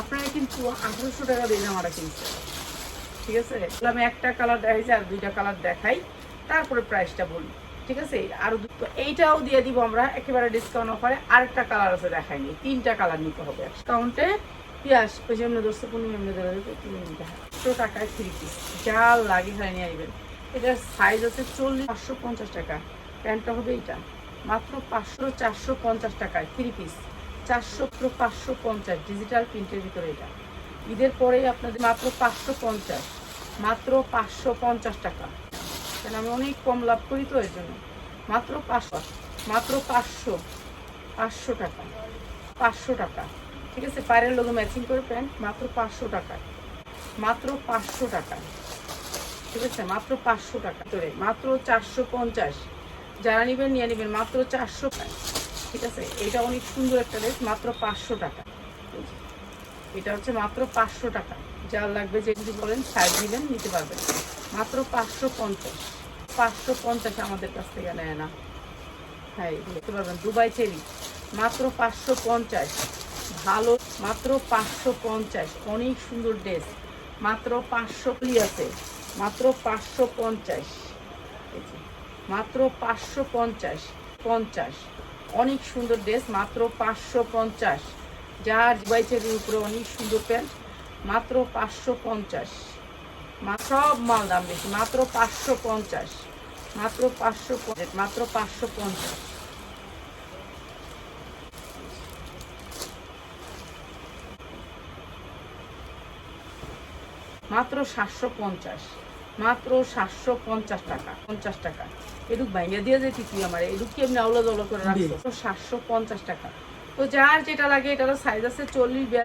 আপনারা কিন্তু আঠারোশো টাকা দিয়ে জামাটা কিনছে ঠিক আছে? আমি একটা কালার দেখাইছি আর দুইটা কালার দেখাই, তারপরে প্রাইসটা বলি। ঠিক আছে? আর এইটাও দিয়ে দিব আমরা, একেবারে ডিসকাউন্ট অফারে আরেকটা কালার আছে দেখাইনি, তিনটা কালার নিতে হবে ডিসকাউন্টে পিয়াস ওই জন্য দোস্ত পূর্ণিমা এমনি ধরে দেবে একশো টাকায় থ্রি পিস যা লাগে খাই নিয়ে আসবেন। এটার সাইজ আছে চল্লিশ, পাঁচশো পঞ্চাশ টাকা। প্যান্টটা হবে এইটা। মাত্র পাঁচশো চারশো পঞ্চাশ টাকায় থ্রি পিস চারশো পাঁচশো পঞ্চাশ ডিজিটাল প্রিন্টের ভিতরে এটা। ঈদের পরেই আপনাদের মাত্র পাঁচশো পঞ্চাশ, মাত্র পাঁচশো পঞ্চাশ টাকা। কেন আমি অনেক কম লাভ করি তো এর জন্য। মাত্র পাঁচশো মাত্র পাঁচশো পাঁচশো টাকা পাঁচশো টাকা। ঠিক আছে, পায়ের লোক ম্যাচিং করে প্যান্ট, মাত্র পাঁচশো টাকা, মাত্র পাঁচশো টাকা। ঠিক আছে, মাত্র পাঁচশো টাকা। ধরে মাত্র চারশো পঞ্চাশ। যারা নেবেন, নিয়ে নেবেন মাত্র চারশো টাকা। ঠিক আছে? এটা অনেক সুন্দর একটা ড্রেস মাত্র পাঁচশো টাকা। এটা হচ্ছে মাত্র পাঁচশো টাকা। যার লাগবে যে যদি বলেন সাইজ দিবেন, নিতে পারবেন। মাত্র পাঁচশো পঞ্চাশ। পাঁচশো পঞ্চাশ আমাদের কাছ থেকে নেয় না। হ্যাঁ দেখতে পারবেন, দুবাই চেরি। মাত্র পাঁচশো পঞ্চাশ। ভালো, মাত্র পাঁচশো পঞ্চাশ। অনেক সুন্দর ড্রেস মাত্র পাঁচশো প্লি আছে। মাত্র পাঁচশো পঞ্চাশ। মাত্র পাঁচশো পঞ্চাশ। পঞ্চাশ। অনেক সুন্দর ড্রেস, মাত্র পাঁচশো পঞ্চাশ। যার বাইচের উপরে অনেক সুন্দর প্যান্ট, মাত্র পাঁচশো পঞ্চাশ। সব মাল দাম বেশি, মাত্র পাঁচশো পঞ্চাশ। মাত্র পাঁচশো পঞ্চাশ, মাত্র পাঁচশো পঞ্চাশ। মাত্র সাতশো পঞ্চাশ, মাত্র সাতশো পঞ্চাশ টাকা পঞ্চাশ টাকা। এটুক বাইঙ্গা দিয়ে যেতি তুই আমার। এডুক কি এমনি আউলো দৌলো করে রাখছো? সাতশো পঞ্চাশ টাকা। তো যার যেটা লাগে এটারও সাইজ আছে চল্লিশ